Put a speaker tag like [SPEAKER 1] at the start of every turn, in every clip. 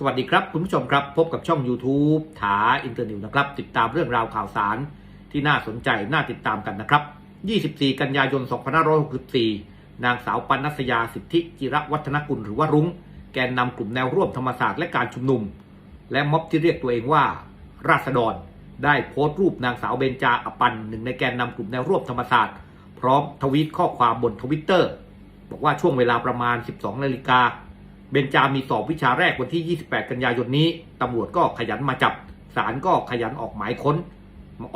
[SPEAKER 1] สวัสดีครับ คุณผู้ชมครับ พบกับช่อง YouTube ถาอินเตอร์นิวนะครับ ติดตามเรื่องราวข่าวสารที่น่าสนใจน่าติดตามกันนะครับ 24 กันยายน 2564 นางสาวปนัสยาสิทธิจิระวัฒนกุลหรือว่ารุ้ง แกนนำกลุ่มแนวร่วมธรรมศาสตร์และการชุมนุม และม็อบที่เรียกตัวเองว่า ราษฎร ได้โพสต์รูปนางสาวเบญจาอปันหนึ่งในแกนนำกลุ่มแนวร่วมธรรมศาสตร์ พร้อมทวีตข้อความบนทวิตเตอร์บอกว่าช่วงเวลาประมาณ 12นาฬิกา เบนจามีสอบวิชาแรกวันที่ 28 กันยายนนี้ ตำรวจก็ขยันมาจับ ศาลก็ขยันออกหมายค้น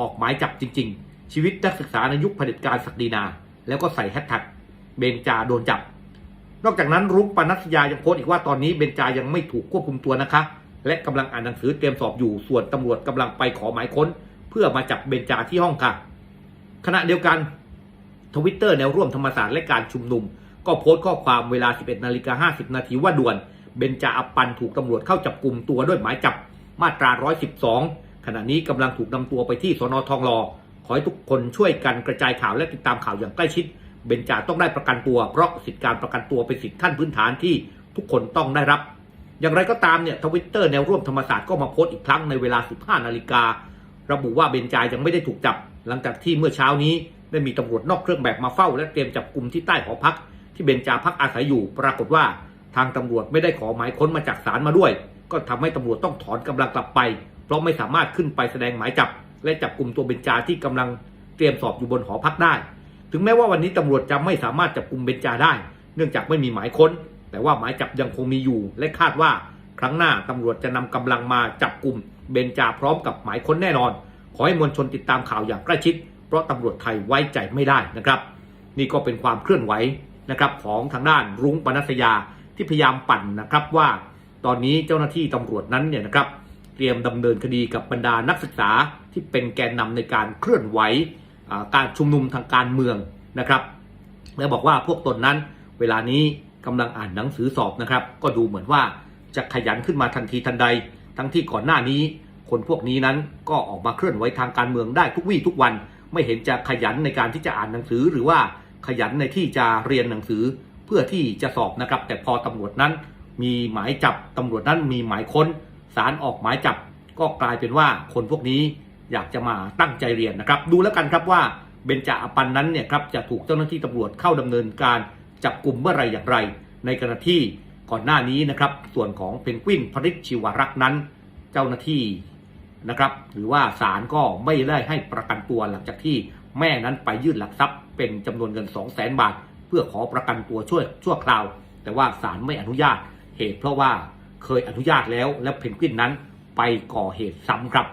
[SPEAKER 1] ออกหมายจับจริง ๆ ชีวิตนักศึกษาในยุคเผด็จการศักดินา แล้วก็ใส่แฮชแท็กเบนจาโดนจับ นอกจากนั้นรุ้งปนัสยายังโพสต์อีกว่าตอนนี้เบนจายังไม่ถูกควบคุมตัวนะคะ และกำลังอ่านหนังสือเตรียมสอบอยู่ ส่วนตำรวจกำลังไปขอหมายค้น เพื่อมาจับเบนจาที่ห้องค่ะ ขณะเดียวกันทวิตเตอร์แนวร่วมธรรมศาสตร์และการชุมนุม ก็โพสต์ข้อความเวลา 11นาฬิกา50 นาทีว่าด่วน เบนจาอัปปันถูกตำรวจเข้าจับกลุ่มตัวด้วยหมายจับมาตรา 112 ขณะนี้กำลังถูกนำตัวไปที่สนทองหล่อขอให้ทุกคนช่วยกันกระจายข่าวและติดตามข่าวอย่างใกล้ชิด เบนจาต้องได้ประกันตัว เพราะสิทธิการประกันตัวเป็นสิทธิขั้นพื้นฐานที่ทุกคนต้องได้รับ อย่างไรก็ตามเนี่ยทวิตเตอร์แนวร่วมธรรมศาสตร์ก็มาโพสต์อีกครั้งในเวลา 15 นาฬิการะบุว่าเบนจายังไม่ได้ถูกจับ หลังจากที่เมื่อเช้านี้ได้มีตำรวจนอกเครื่องแบบมาเฝ้า และเตรียมจับกลุ่มที่ใต้หอพัก ที่เบนจาพักอาศัยอยู่ ปรากฏว่าทางตำรวจไม่ได้ขอหมายค้นมาจากศาลมาด้วย ก็ทำให้ตำรวจต้องถอนกำลังกลับไป เพราะไม่สามารถขึ้นไปแสดงหมายจับ และจับกลุ่มตัวเบนจาที่กำลังเตรียมสอบอยู่บนหอพักได้ ถึงแม้ว่าวันนี้ตำรวจจะไม่สามารถจับกลุ่มเบนจาได้ เนื่องจากไม่มีหมายค้น แต่ว่าหมายจับยังคงมีอยู่ และคาดว่าครั้งหน้าตำรวจจะนำกำลังมาจับกลุ่มเบนจาพร้อมกับหมายค้นแน่นอน ขอให้มวลชนติดตามข่าวอย่างใกล้ชิด เพราะตำรวจไทยไว้ใจไม่ได้นะครับ นี่ก็เป็นความเคลื่อนไหว นะครับของทางด้านรุ้งปนัสยาที่พยายามปั่นนะครับว่าตอนนี้เจ้าหน้าที่ตำรวจนั้นเนี่ยนะครับเตรียมดำเนินคดีกับบรรดานักศึกษาที่เป็นแกนนำในการเคลื่อนไหวการชุมนุมทางการเมืองนะครับและบอกว่าพวกตนนั้น เวลานี้กำลังอ่านหนังสือสอบนะครับ ก็ดูเหมือนว่าจะขยันขึ้นมาทันทีทันใด ทั้งที่ก่อนหน้านี้ คนพวกนี้นั้นก็ออกมาเคลื่อนไหวทางการเมืองได้ทุกวี่ทุกวัน ไม่เห็นจะขยันในการที่จะอ่านหนังสือหรือว่า ขยันในที่จะเรียนหนังสือเพื่อที่จะสอบนะครับ แต่พอตำรวจนั้น มีหมายจับตำรวจนั้นมีหมายค้นศาลออกหมายจับ ก็กลายเป็นว่าคนพวกนี้อยากจะมาตั้งใจเรียนนะครับ ดูแล้วกันครับว่าเบญจาอปันนั้นเนี่ยครับจะถูกเจ้าหน้าที่ตำรวจเข้าดำเนินการจับกลุ่มเมื่อไรอย่างไร ในขณะที่ก่อนหน้านี้นะครับส่วนของเพนกวินพริชชิวรักษ์นั้น เจ้าหน้าที่นะครับ หรือว่าศาลก็ไม่ได้ให้ประกันตัวหลังจากที่ แม่นั้นไปยื่นหลักทรัพย์เป็นจำนวนเงิน 2 0 0แสนบาท เพื่อขอประกันตัวช่วยชั่วคราว แต่ว่าศาลไม่อนุญาตเหตุเพราะว่าเคยอนุญาตแล้วและเพนกวินนั้นไปก่อเหตุซ้ำครับ